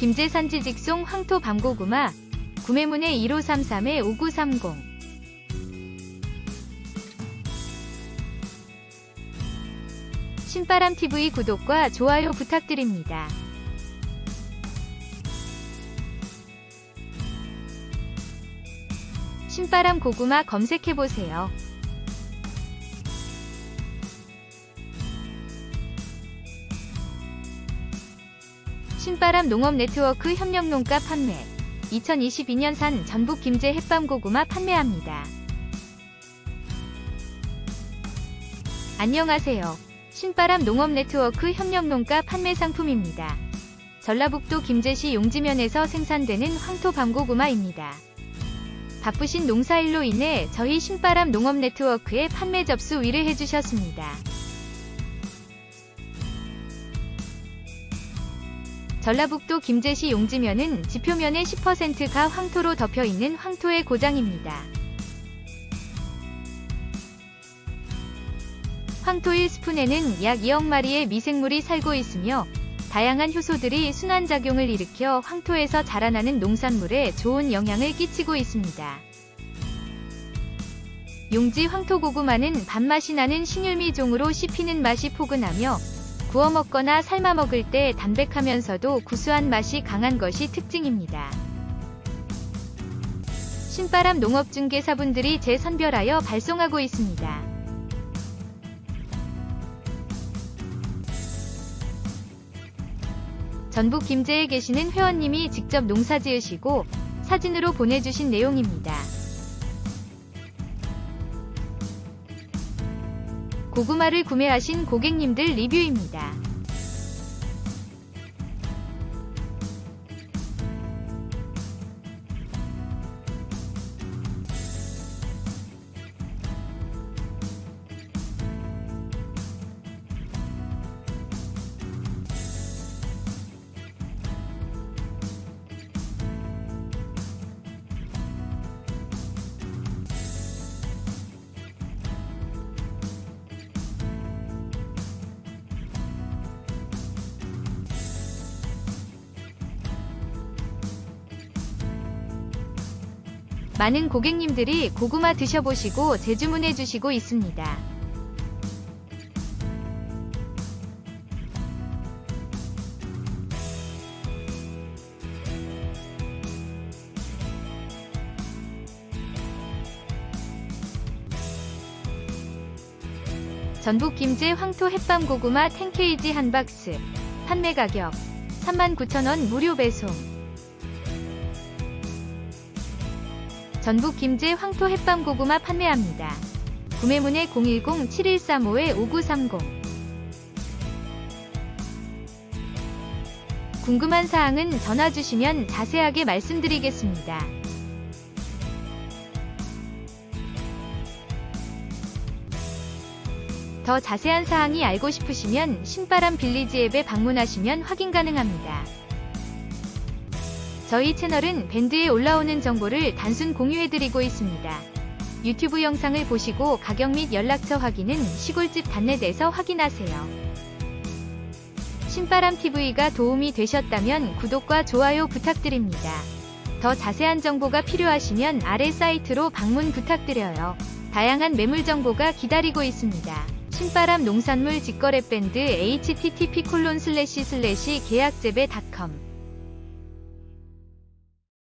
김제산 지 직송 황토 밤고구마 구매문의 1533-5930 신바람TV 구독과 좋아요 부탁드립니다. 신바람 고구마 검색해보세요. 신바람 농업 네트워크 협력 농가 판매 2022년산 전북 김제 햇밤 고구마 판매합니다. 안녕하세요. 신바람 농업 네트워크 협력 농가 판매 상품입니다. 전라북도 김제시 용지면에서 생산되는 황토 밤고구마입니다. 바쁘신 농사일로 인해 저희 신바람 농업 네트워크에 판매 접수 의뢰해 주셨습니다. 전라북도 김제시 용지면은 지표면의 10%가 황토로 덮여 있는 황토의 고장입니다. 황토 1스푼에는 약 2억 마리의 미생물이 살고 있으며 다양한 효소들이 순환작용을 일으켜 황토에서 자라나는 농산물에 좋은 영향을 끼치고 있습니다. 용지 황토 고구마는 밥맛이 나는 신율미종으로 씹히는 맛이 포근하며 구워 먹거나 삶아 먹을 때 담백하면서도 구수한 맛이 강한 것이 특징입니다. 신바람 농업중개사분들이 재선별하여 발송하고 있습니다. 전북 김제에 계시는 회원님이 직접 농사 지으시고 사진으로 보내주신 내용입니다. 고구마를 구매하신 고객님들 리뷰입니다. 많은 고객님들이 고구마 드셔보시고 재주문해 주시고 있습니다. 전북 김제 황토 햇밤 고구마 10kg 한 박스 판매 가격 39,000원 무료 배송 전북 김제 황토 햇밤 고구마 판매합니다. 구매문의 010-7135-5930 궁금한 사항은 전화 주시면 자세하게 말씀드리겠습니다. 더 자세한 사항이 알고 싶으시면 신바람 빌리지 앱에 방문하시면 확인 가능합니다. 저희 채널은 밴드에 올라오는 정보를 단순 공유해드리고 있습니다. 유튜브 영상을 보시고 가격 및 연락처 확인은 시골집 단넷에서 확인하세요. 신바람TV가 도움이 되셨다면 구독과 좋아요 부탁드립니다. 더 자세한 정보가 필요하시면 아래 사이트로 방문 부탁드려요. 다양한 매물 정보가 기다리고 있습니다. 신바람 농산물 직거래 밴드 http:// 계약재배닷컴